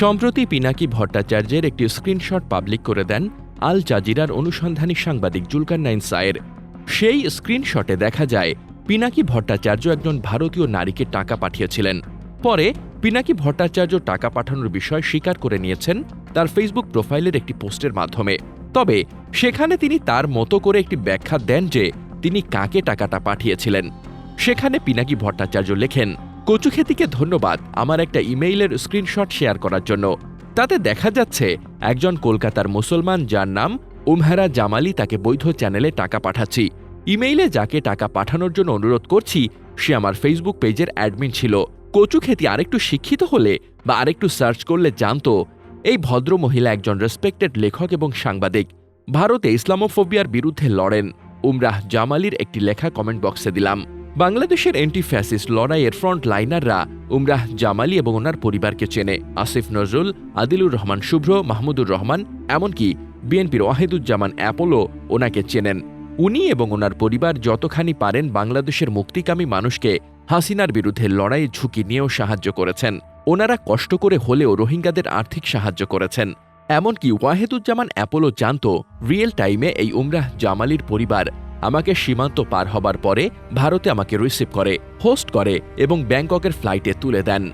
সম্প্রতি পিনাকি ভট্টাচার্যের একটি স্ক্রিনশট পাবলিক করে দেন আল জাজিরার অনুসন্ধানী সাংবাদিক জুলকার নাইন সায়ের। সেই স্ক্রিনশটে দেখা যায়, পিনাকি ভট্টাচার্য একজন ভারতীয় নারীকে টাকা পাঠিয়েছিলেন। পরে পিনাকি ভট্টাচার্য টাকা পাঠানোর বিষয় স্বীকার করে নিয়েছেন তার ফেসবুক প্রোফাইলের একটি পোস্টের মাধ্যমে। তবে সেখানে তিনি তার মতো করে একটি ব্যাখ্যা দেন যে তিনি কাকে টাকাটা পাঠিয়েছিলেন। সেখানে পিনাকি ভট্টাচার্য লেখেন কচুখেতিকে ধন্যবাদ আমার একটা ইমেইলের স্ক্রিনশট শেয়ার করার জন্য। তাতে দেখা যাচ্ছে একজন কলকাতার মুসলমান যার নাম উমহারা জামালি তাকে বৈধ চ্যানেলে টাকা পাঠাচ্ছি। ইমেইলে যাকে টাকা পাঠানোর জন্য অনুরোধ করছি, সে আমার ফেসবুক পেজের অ্যাডমিন ছিল। কচুখেতি আরেকটু শিক্ষিত হলে বা আরেকটু সার্চ করলে জানতো, এই ভদ্র মহিলা একজন রেসপেক্টেড লেখক এবং সাংবাদিক। ভারতে ইসলামোফোবিয়ার বিরুদ্ধে লড়েন। উমরাহ জামালির একটি লেখা কমেন্ট বক্সে দিলাম। বাংলাদেশের অ্যান্টি ফ্যাসিস্ট লড়াইয়ের ফ্রন্ট লাইনাররা উমরাহ জামালি এবং ওনার পরিবারকে চেনে। আসিফ নজরুল, আদিলুর রহমান শুভ্র, মাহমুদুর রহমান, এমনকি বিএনপির ওয়াহিদুজ্জামান অ্যাপোলো ওনাকে চেনেন। উনি এবং ওনার পরিবার যতখানি পারেন বাংলাদেশের মুক্তিকামী মানুষকে হাসিনার বিরুদ্ধে লড়াইয়ে ঝুঁকি নিয়েও সাহায্য করেছেন। ওনারা কষ্ট করে হলেও রোহিঙ্গাদের আর্থিক সাহায্য করেছেন। এমনকি ওয়াহেদুজ্জামান অ্যাপোলো জানত, রিয়েল টাইমে এই উমরাহ জামালির পরিবার আমাকে সীমান্ত পার হবার পরে ভারতে আমাকে রিসিভ করে হোস্ট করে এবং ব্যাংককের ফ্লাইটে তুলে দেন।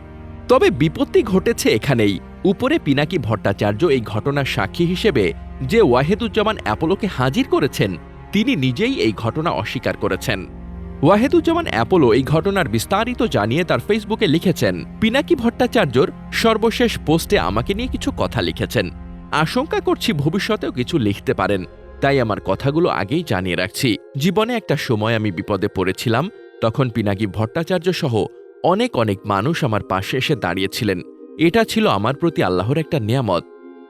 তবে বিপত্তি ঘটেছে এখানেই। উপরে পিনাকি ভট্টাচার্য এই ঘটনার সাক্ষী হিসেবে যে ওয়াহেদুজ্জামান অ্যাপোলোকে হাজির করেছেন, তিনি নিজেই এই ঘটনা অস্বীকার করেছেন। ওয়াহেদুজ্জামান অ্যাপোলো এই ঘটনার বিস্তারিত জানিয়ে তার ফেসবুকে লিখেছেন, পিনাকি ভট্টাচার্যর সর্বশেষ পোস্টে আমাকে নিয়ে কিছু কথা লিখেছেন। আশঙ্কা করছি ভবিষ্যতেও কিছু লিখতে পারেন। তাই আমার কথাগুলো আগেই জানিয়ে রাখছি। জীবনে একটা সময় আমি বিপদে পড়েছিলাম, তখন পিনাকি ভট্টাচার্য সহ অনেক অনেক মানুষ আমার পাশে এসে দাঁড়িয়েছিলেন। এটা ছিল আমার প্রতি আল্লাহর একটা নিয়ামত।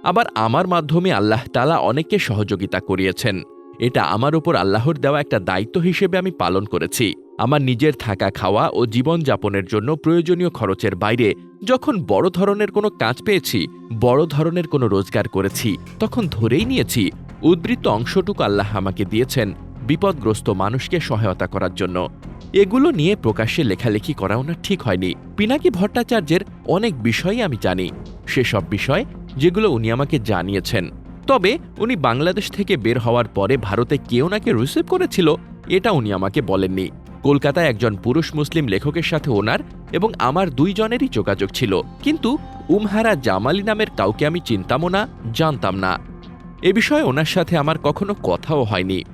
আবার আমার মাধ্যমে আল্লাহ তালা অনেককে সহযোগিতা করিয়েছেন। এটা আমার উপর আল্লাহর দেওয়া একটা দায়িত্ব হিসেবে আমি পালন করেছি। আমার নিজের থাকা খাওয়া ও জীবনযাপনের জন্য প্রয়োজনীয় খরচের বাইরে যখন বড় ধরনের কোনো কাজ পেয়েছি, বড় ধরনের কোনো রোজগার করেছি, তখন ধরেই নিয়েছি উদ্বৃত্ত অংশটুকু আল্লাহ আমাকে দিয়েছেন বিপদগ্রস্ত মানুষকে সহায়তা করার জন্য। এগুলো নিয়ে প্রকাশ্যে লেখালেখি করাও না ঠিক হয়নি। পিনাকি ভট্টাচার্যের অনেক বিষয়ই আমি জানি, সেসব বিষয় যেগুলো উনি আমাকে জানিয়েছেন। তবে উনি বাংলাদেশ থেকে বের হওয়ার পরে ভারতে কেউ নাকে রিসিভ করেছিল, এটা উনি আমাকে বলেননি। কলকাতায় একজন পুরুষ মুসলিম লেখকের সাথে ওনার এবং আমার দুইজনেরই যোগাযোগ ছিল। কিন্তু উমহারা জামালি নামের কাউকে আমি চিনতামও না, জানতাম না। এ বিষয়ে ওনার সাথে আমার কখনো কথাও হয়নি।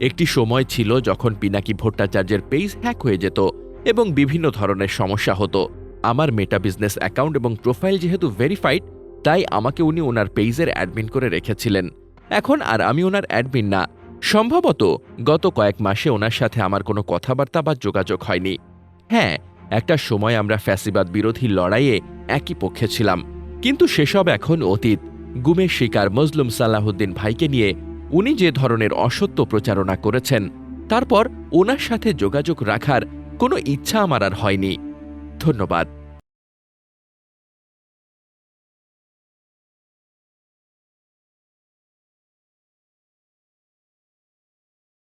একটি সময় ছিল যখন পিনাকি ভট্টাচার্যের পেজ হ্যাক হয়ে যেত এবং বিভিন্ন ধরনের সমস্যা হতো। আমার মেটা বিজনেস অ্যাকাউন্ট এবং প্রোফাইল যেহেতু ভেরিফাইড, তাই আমাকে উনি ওনার পেজের অ্যাডমিন করে রেখেছিলেন। এখন আর আমি ওনার অ্যাডমিন না। সম্ভবত গত কয়েক মাসে ওনার সাথে আমার কোনো কথাবার্তা বা যোগাযোগ হয়নি। হ্যাঁ একটা সময় আমরা ফ্যাসিবাদ বিরোধী লড়াইয়ে একই পক্ষে ছিলাম। কিন্তু সেসব এখন অতীত। গুমের শিকার মজলুম সালাহুদ্দিন ভাইকে নিয়ে উনি যে ধরনের অসত্য প্রচারণা করেছেন, তারপর ওনার সাথে যোগাযোগ রাখার কোনো ইচ্ছা আমার আর হয়নি। ধন্যবাদ।